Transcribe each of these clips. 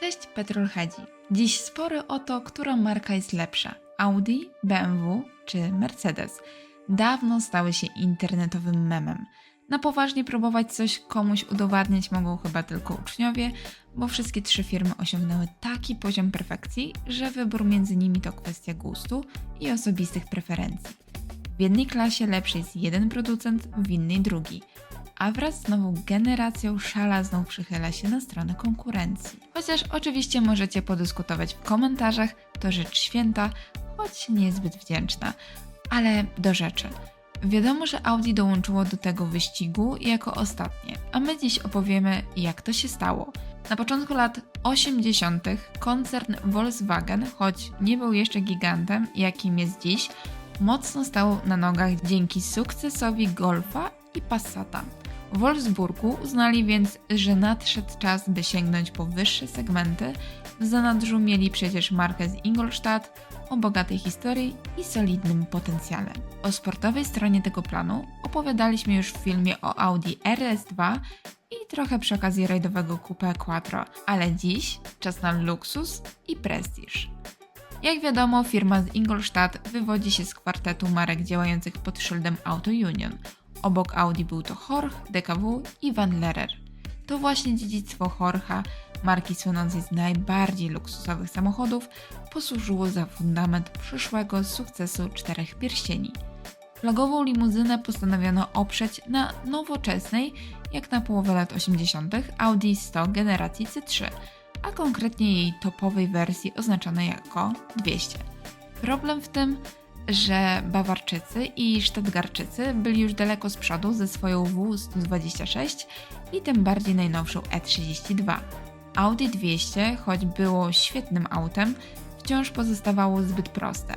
Cześć Petrolheadzi. Dziś spory o to, która marka jest lepsza. Audi, BMW czy Mercedes. Dawno stały się internetowym memem. Na poważnie próbować coś komuś udowadniać mogą chyba tylko uczniowie, bo wszystkie trzy firmy osiągnęły taki poziom perfekcji, że wybór między nimi to kwestia gustu i osobistych preferencji. W jednej klasie lepszy jest jeden producent, w innej drugi a wraz z nową generacją szala znów przychyla się na stronę konkurencji. Chociaż oczywiście możecie podyskutować w komentarzach, to rzecz święta, choć niezbyt wdzięczna. Ale do rzeczy. Wiadomo, że Audi dołączyło do tego wyścigu jako ostatnie, a my dziś opowiemy, jak to się stało. Na początku lat 80. koncern Volkswagen, choć nie był jeszcze gigantem, jakim jest dziś, mocno stał na nogach dzięki sukcesowi Golfa i Passata. W Wolfsburgu uznali więc, że nadszedł czas, by sięgnąć po wyższe segmenty. W zanadrzu mieli przecież markę z Ingolstadt o bogatej historii i solidnym potencjale. O sportowej stronie tego planu opowiadaliśmy już w filmie o Audi RS2 i trochę przy okazji rajdowego Coupe Quattro, ale dziś czas na luksus i prestiż. Jak wiadomo, firma z Ingolstadt wywodzi się z kwartetu marek działających pod szyldem Auto Union – Obok Audi był to Horch, DKW i Van Lerer. To właśnie dziedzictwo Horcha, marki słynącej z najbardziej luksusowych samochodów, posłużyło za fundament przyszłego sukcesu czterech pierścieni. Flagową limuzynę postanowiono oprzeć na nowoczesnej, jak na połowę lat 80., Audi 100 generacji C3, a konkretnie jej topowej wersji oznaczonej jako 200. Problem w tym, że Bawarczycy i Sztadgarczycy byli już daleko z przodu ze swoją W126 i tym bardziej najnowszą E32. Audi 200, choć było świetnym autem, wciąż pozostawało zbyt proste,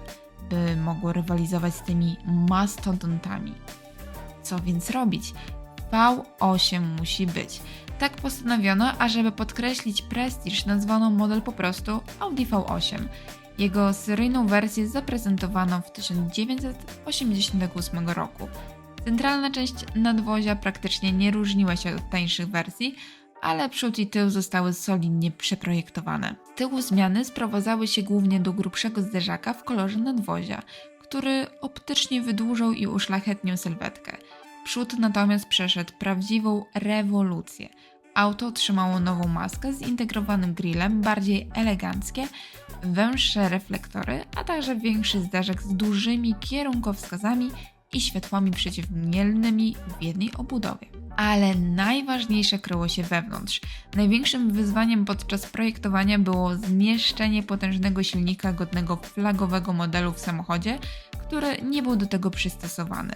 by mogło rywalizować z tymi mastodontami. Co więc robić? V8 musi być. Tak postanowiono, ażeby podkreślić prestiż, nazwano model po prostu Audi V8 jego seryjną wersję zaprezentowano w 1988 roku. Centralna część nadwozia praktycznie nie różniła się od tańszych wersji, ale przód i tył zostały solidnie przeprojektowane. Tyłu zmiany sprowadzały się głównie do grubszego zderzaka w kolorze nadwozia, który optycznie wydłużał i uszlachetnił sylwetkę. Przód natomiast przeszedł prawdziwą rewolucję. Auto otrzymało nową maskę z integrowanym grillem, bardziej eleganckie, węższe reflektory, a także większy zderzak z dużymi kierunkowskazami i światłami przeciwmielnymi w jednej obudowie. Ale najważniejsze kryło się wewnątrz. Największym wyzwaniem podczas projektowania było zmieszczenie potężnego silnika godnego flagowego modelu w samochodzie, który nie był do tego przystosowany.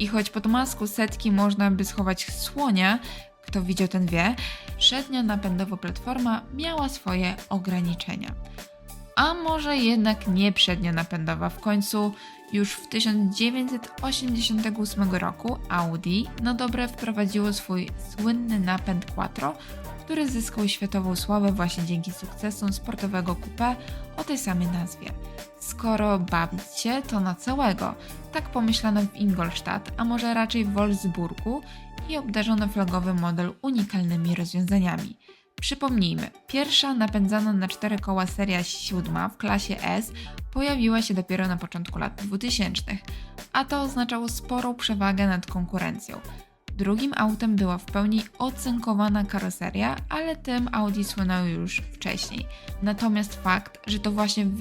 I choć pod maską setki można by schować słonia, kto widział ten wie, przednia napędowa platforma miała swoje ograniczenia a może jednak nie przednia napędowa. W końcu już w 1988 roku Audi na dobre wprowadziło swój słynny napęd Quattro, który zyskał światową sławę właśnie dzięki sukcesom sportowego coupé o tej samej nazwie. Skoro bawić się, to na całego. Tak pomyślano w Ingolstadt, a może raczej w Wolfsburgu i obdarzono flagowy model unikalnymi rozwiązaniami. Przypomnijmy, pierwsza napędzana na cztery koła seria siódma w klasie S pojawiła się dopiero na początku lat 2000, a to oznaczało sporą przewagę nad konkurencją. Drugim autem była w pełni ocynkowana karoseria, ale tym Audi słynęło już wcześniej. Natomiast fakt, że to właśnie w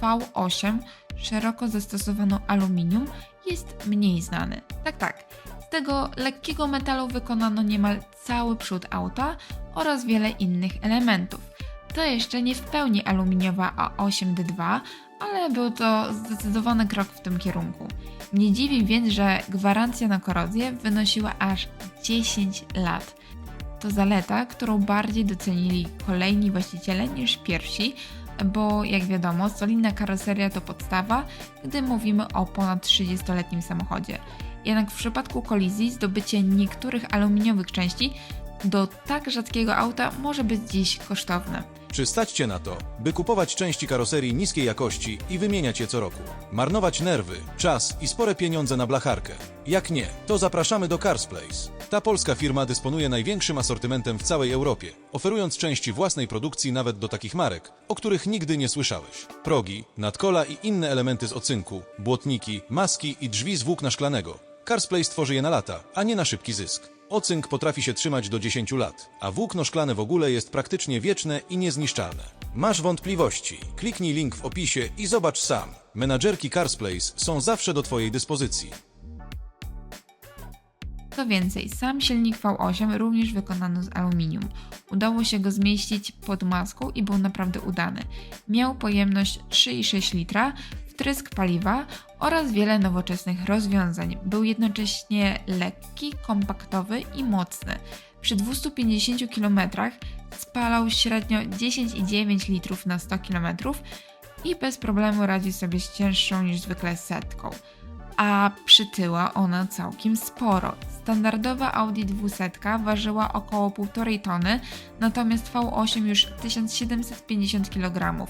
V8 szeroko zastosowano aluminium jest mniej znany. Tak, tak. Tego lekkiego metalu wykonano niemal cały przód auta oraz wiele innych elementów. To jeszcze nie w pełni aluminiowa A8D2, ale był to zdecydowany krok w tym kierunku. Nie dziwi więc, że gwarancja na korozję wynosiła aż 10 lat. To zaleta, którą bardziej docenili kolejni właściciele niż pierwsi, bo jak wiadomo, solidna karoseria to podstawa, gdy mówimy o ponad 30-letnim samochodzie. Jednak w przypadku kolizji zdobycie niektórych aluminiowych części do tak rzadkiego auta może być dziś kosztowne. Czy stać cię na to, by kupować części karoserii niskiej jakości i wymieniać je co roku? Marnować nerwy, czas i spore pieniądze na blacharkę? Jak nie, to zapraszamy do Cars Place. Ta polska firma dysponuje największym asortymentem w całej Europie, oferując części własnej produkcji nawet do takich marek, o których nigdy nie słyszałeś. Progi, nadkola i inne elementy z ocynku, błotniki, maski i drzwi z włókna szklanego. Carsplay stworzy je na lata, a nie na szybki zysk. Ocynk potrafi się trzymać do 10 lat, a włókno szklane w ogóle jest praktycznie wieczne i niezniszczalne. Masz wątpliwości? Kliknij link w opisie i zobacz sam. Menadżerki Carsplace są zawsze do Twojej dyspozycji. Co więcej, sam silnik V8 również wykonano z aluminium. Udało się go zmieścić pod maską i był naprawdę udany. Miał pojemność 3,6 litra, wtrysk paliwa oraz wiele nowoczesnych rozwiązań. Był jednocześnie lekki, kompaktowy i mocny. Przy 250 km spalał średnio 10,9 litrów na 100 km i bez problemu radzi sobie z cięższą niż zwykle setką a przytyła ona całkiem sporo. Standardowa Audi 200 ważyła około 1,5 tony, natomiast V8 już 1750 kg.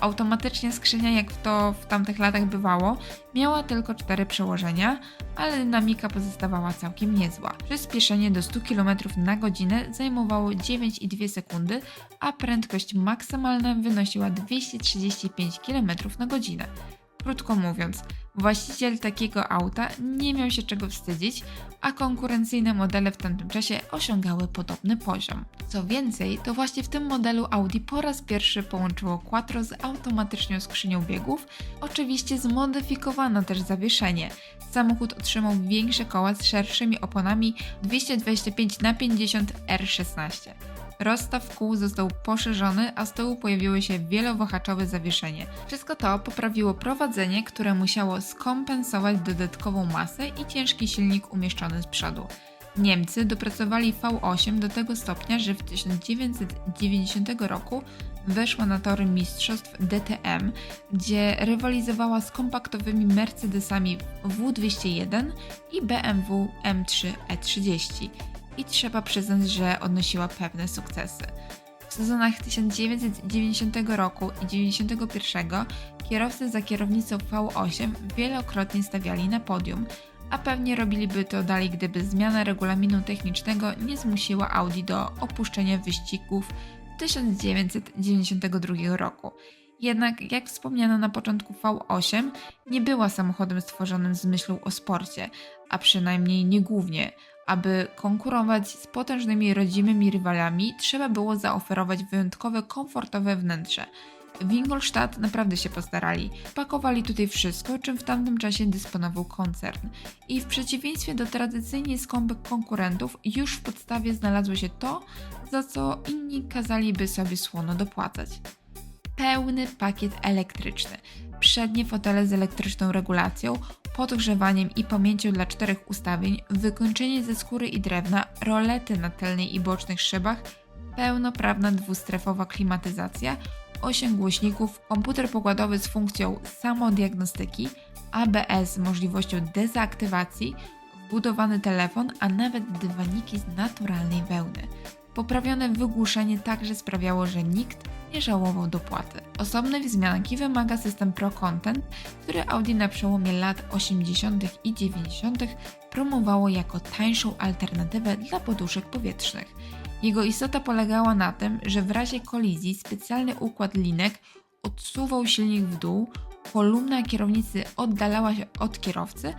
Automatycznie skrzynia, jak to w tamtych latach bywało, miała tylko 4 przełożenia, ale dynamika pozostawała całkiem niezła. Przyspieszenie do 100 km na godzinę zajmowało 9,2 sekundy, a prędkość maksymalna wynosiła 235 km na godzinę. Krótko mówiąc, właściciel takiego auta nie miał się czego wstydzić, a konkurencyjne modele w tamtym czasie osiągały podobny poziom. Co więcej, to właśnie w tym modelu Audi po raz pierwszy połączyło quattro z automatyczną skrzynią biegów, oczywiście zmodyfikowano też zawieszenie. Samochód otrzymał większe koła z szerszymi oponami 225 na 50 R16. Rozstaw kół został poszerzony, a z tyłu pojawiło się wielowahaczowe zawieszenie. Wszystko to poprawiło prowadzenie, które musiało skompensować dodatkową masę i ciężki silnik umieszczony z przodu. Niemcy dopracowali V8 do tego stopnia, że w 1990 roku weszła na tory mistrzostw DTM, gdzie rywalizowała z kompaktowymi Mercedesami W201 i BMW M3 E30 i trzeba przyznać, że odnosiła pewne sukcesy. W sezonach 1990 roku i 1991 kierowcy za kierownicą V8 wielokrotnie stawiali na podium, a pewnie robiliby to dalej, gdyby zmiana regulaminu technicznego nie zmusiła Audi do opuszczenia wyścigów w 1992 roku. Jednak, jak wspomniano na początku, V8 nie była samochodem stworzonym z myślą o sporcie, a przynajmniej nie głównie. Aby konkurować z potężnymi rodzimymi rywalami, trzeba było zaoferować wyjątkowe, komfortowe wnętrze. W Ingolstadt naprawdę się postarali. Pakowali tutaj wszystko, czym w tamtym czasie dysponował koncern. I w przeciwieństwie do tradycyjnie skąpych konkurentów, już w podstawie znalazło się to, za co inni kazaliby sobie słono dopłacać. Pełny pakiet elektryczny. Przednie fotele z elektryczną regulacją, podgrzewaniem i pamięcią dla czterech ustawień, wykończenie ze skóry i drewna, rolety na tylnej i bocznych szybach, pełnoprawna dwustrefowa klimatyzacja, 8 głośników, komputer pokładowy z funkcją samodiagnostyki, ABS z możliwością dezaktywacji, wbudowany telefon, a nawet dywaniki z naturalnej wełny. Poprawione wygłuszenie także sprawiało, że nikt nie żałował dopłaty. Osobnej wzmianki wymaga system Pro Content, który Audi na przełomie lat 80. i 90. promowało jako tańszą alternatywę dla poduszek powietrznych. Jego istota polegała na tym, że w razie kolizji specjalny układ linek odsuwał silnik w dół, kolumna kierownicy oddalała się od kierowcy,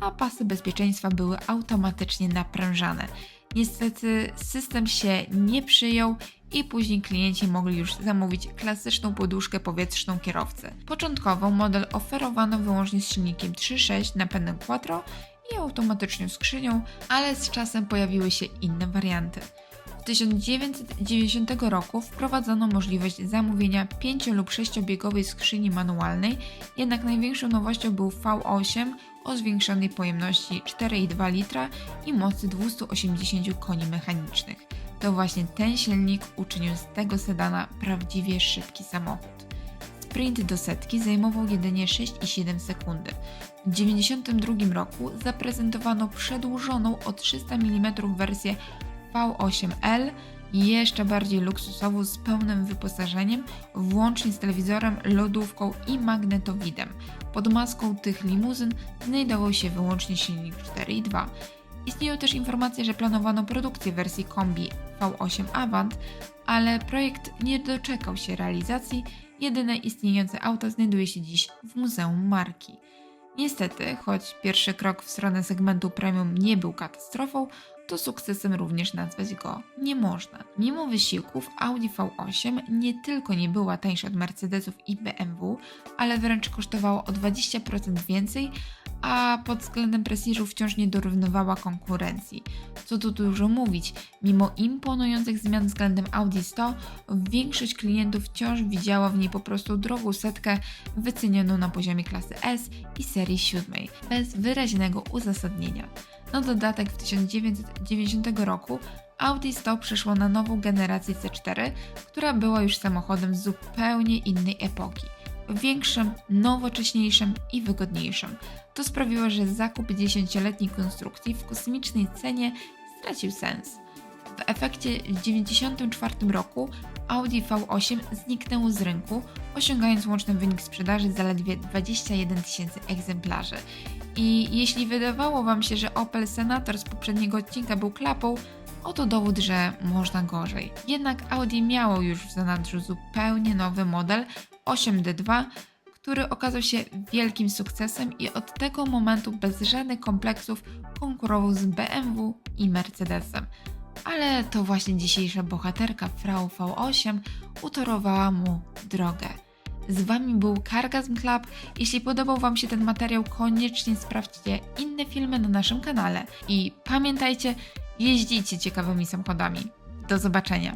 a pasy bezpieczeństwa były automatycznie naprężane. Niestety system się nie przyjął i później klienci mogli już zamówić klasyczną poduszkę powietrzną kierowcy. Początkowo model oferowano wyłącznie z silnikiem 3.6 napędem quattro i automatyczną skrzynią, ale z czasem pojawiły się inne warianty. W 1990 roku wprowadzono możliwość zamówienia 5 lub 6-biegowej skrzyni manualnej, jednak największą nowością był V8 o zwiększonej pojemności 4,2 litra i mocy 280 koni mechanicznych. To właśnie ten silnik uczynił z tego sedana prawdziwie szybki samochód. Sprint do setki zajmował jedynie 6,7 sekundy. W 1992 roku zaprezentowano przedłużoną o 300 mm wersję V8L, jeszcze bardziej luksusową z pełnym wyposażeniem, włącznie z telewizorem, lodówką i magnetowidem. Pod maską tych limuzyn znajdował się wyłącznie silnik 4.2. Istnieją też informacje, że planowano produkcję wersji kombi V8 Avant, ale projekt nie doczekał się realizacji. Jedyne istniejące auto znajduje się dziś w muzeum marki. Niestety, choć pierwszy krok w stronę segmentu premium nie był katastrofą, to sukcesem również nazwać go nie można. Mimo wysiłków Audi V8 nie tylko nie była tańsza od Mercedesów i BMW, ale wręcz kosztowała o 20% więcej, a pod względem prestiżu wciąż nie dorównywała konkurencji. Co tu dużo mówić, mimo imponujących zmian względem Audi 100, większość klientów wciąż widziała w niej po prostu drogą setkę wycenioną na poziomie klasy S i serii 7, bez wyraźnego uzasadnienia. Na dodatek w 1990 roku Audi 100 przeszło na nową generację C4, która była już samochodem z zupełnie innej epoki. Większym, nowocześniejszym i wygodniejszym. To sprawiło, że zakup 10-letniej konstrukcji w kosmicznej cenie stracił sens. W efekcie w 1994 roku Audi V8 zniknęło z rynku, osiągając łączny wynik sprzedaży zaledwie 21 tysięcy egzemplarzy. I jeśli wydawało Wam się, że Opel Senator z poprzedniego odcinka był klapą, oto dowód, że można gorzej. Jednak Audi miało już w zanadrzu zupełnie nowy model 8D2, który okazał się wielkim sukcesem i od tego momentu bez żadnych kompleksów konkurował z BMW i Mercedesem. Ale to właśnie dzisiejsza bohaterka Frau V8 utorowała mu drogę. Z Wami był Kargazm Club. Jeśli podobał Wam się ten materiał, koniecznie sprawdźcie inne filmy na naszym kanale. I pamiętajcie, jeździcie ciekawymi samochodami. Do zobaczenia.